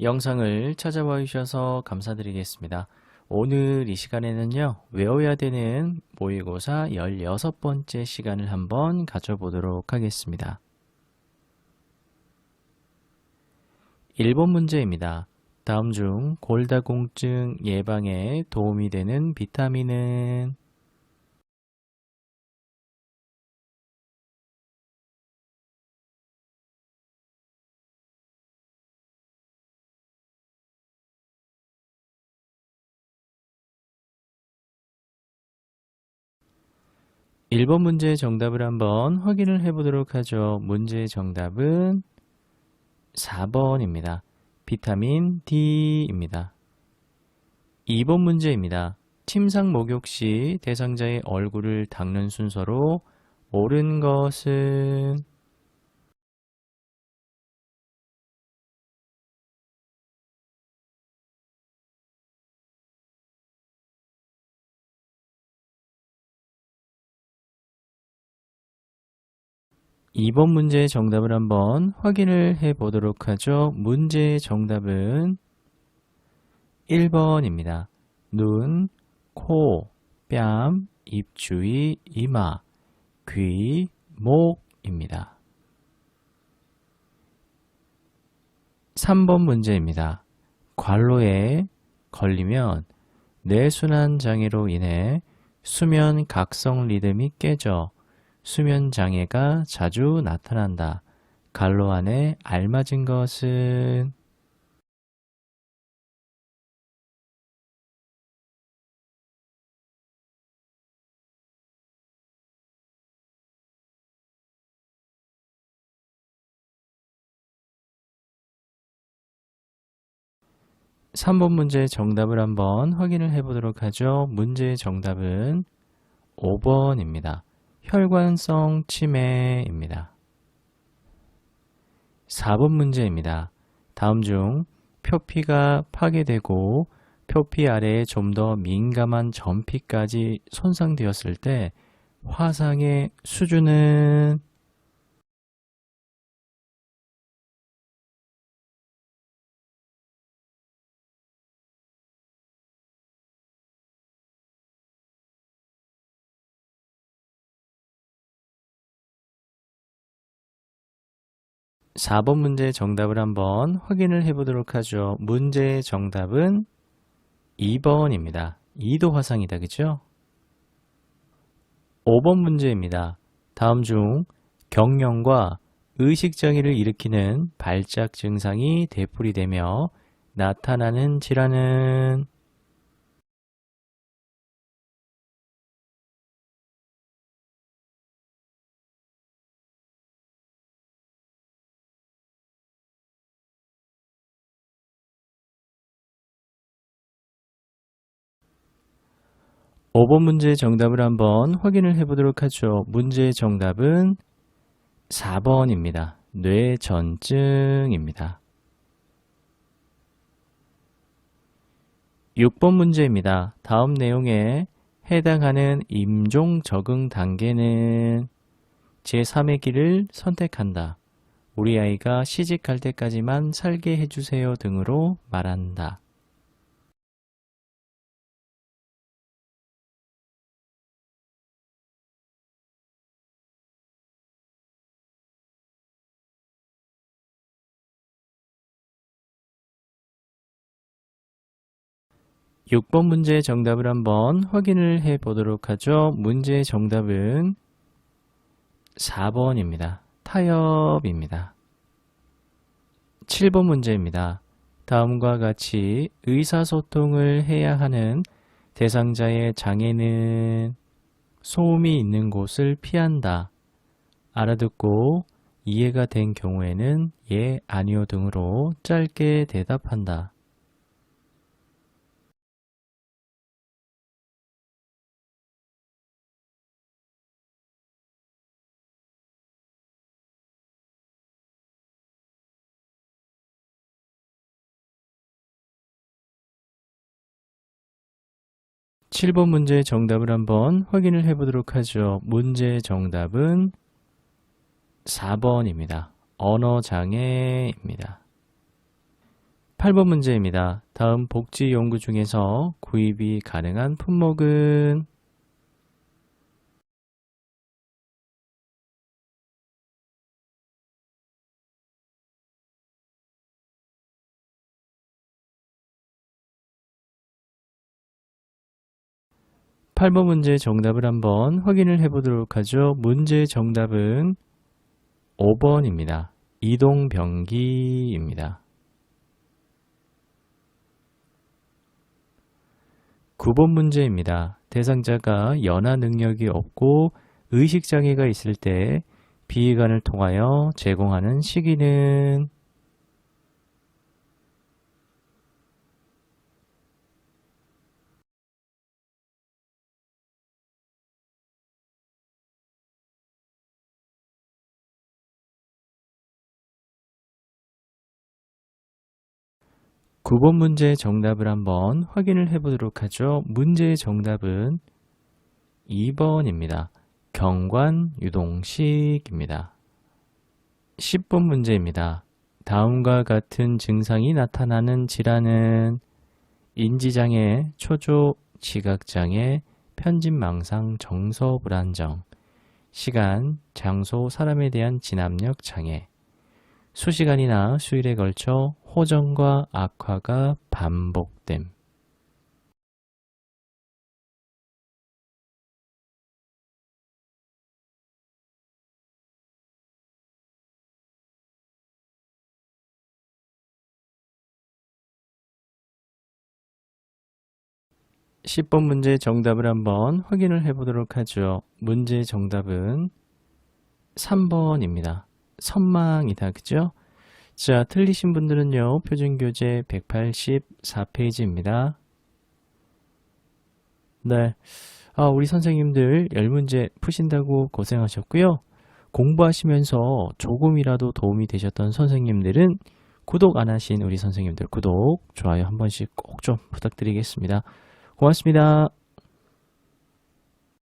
영상을 찾아봐 주셔서 감사드리겠습니다. 오늘 이 시간에는요, 외워야 되는 모의고사 16번째 시간을 한번 가져보도록 하겠습니다. 1번 문제입니다. 다음 중 골다공증 예방에 도움이 되는 비타민은 1번 문제의 정답을 한번 확인을 해보도록 하죠. 문제의 정답은 4번입니다. 비타민 D입니다. 2번 문제입니다. 침상 목욕 시 대상자의 얼굴을 닦는 순서로 옳은 것은 2번 문제의 정답을 한번 확인을 해 보도록 하죠. 문제의 정답은 1번입니다. 눈, 코, 뺨, 입 주위, 이마, 귀, 목입니다. 3번 문제입니다. 관로에 걸리면 뇌순환 장애로 인해 수면 각성 리듬이 깨져 수면 장애가 자주 나타난다. 갈로 안에 알맞은 것은 3번 문제의 정답을 한번 확인을 해보도록 하죠. 문제의 정답은 5번입니다. 혈관성 치매입니다. 4번 문제입니다. 다음 중 표피가 파괴되고 표피 아래에 좀 더 민감한 전피까지 손상되었을 때 화상의 수준은 4번 문제의 정답을 한번 확인을 해 보도록 하죠. 문제의 정답은 2번입니다. 2도 화상이다. 그죠? 5번 문제입니다. 다음 중 경련과 의식장애를 일으키는 발작 증상이 되풀이되며 나타나는 질환은 5번 문제의 정답을 한번 확인을 해보도록 하죠. 문제의 정답은 4번입니다. 뇌전증입니다. 6번 문제입니다. 다음 내용에 해당하는 임종 적응 단계는 제3의 길을 선택한다. 우리 아이가 시집갈 때까지만 살게 해주세요 등으로 말한다. 6번 문제의 정답을 한번 확인을 해 보도록 하죠. 문제의 정답은 4번입니다. 타협입니다. 7번 문제입니다. 다음과 같이 의사소통을 해야 하는 대상자의 장애는 소음이 있는 곳을 피한다. 알아듣고 이해가 된 경우에는 예, 아니요 등으로 짧게 대답한다. 7번 문제의 정답을 한번 확인을 해보도록 하죠. 문제의 정답은 4번입니다. 언어장애입니다. 8번 문제입니다. 다음 복지 연구 중에서 구입이 가능한 품목은 팔번 문제 정답을 한번 확인을 해 보도록 하죠. 문제 정답은 5번입니다. 이동병기입니다. 9번 문제입니다. 대상자가 연하 능력이 없고 의식장애가 있을 때 비의관을 통하여 제공하는 시기는 구번 문제 정답을 한번 확인을 해 보도록 하죠. 문제의 정답은 2번입니다. 경관 유동식입니다. 10번 문제입니다. 다음과 같은 증상이 나타나는 질환은 인지장애, 초조, 지각장애, 편집망상, 정서불안정, 시간, 장소, 사람에 대한 진압력 장애, 수시간이나 수일에 걸쳐 호전과 악화가 반복됨. 십번 문제 정답을 한번 확인을 해 보도록 하죠. 문제 정답은 3번입니다. 선망이다. 그죠? 자, 틀리신 분들은요, 표준교재 184페이지입니다. 네. 아, 우리 선생님들 열 문제 푸신다고 고생하셨고요. 공부하시면서 조금이라도 도움이 되셨던 선생님들은 구독 안 하신 우리 선생님들 구독, 좋아요 한 번씩 꼭 좀 부탁드리겠습니다. 고맙습니다.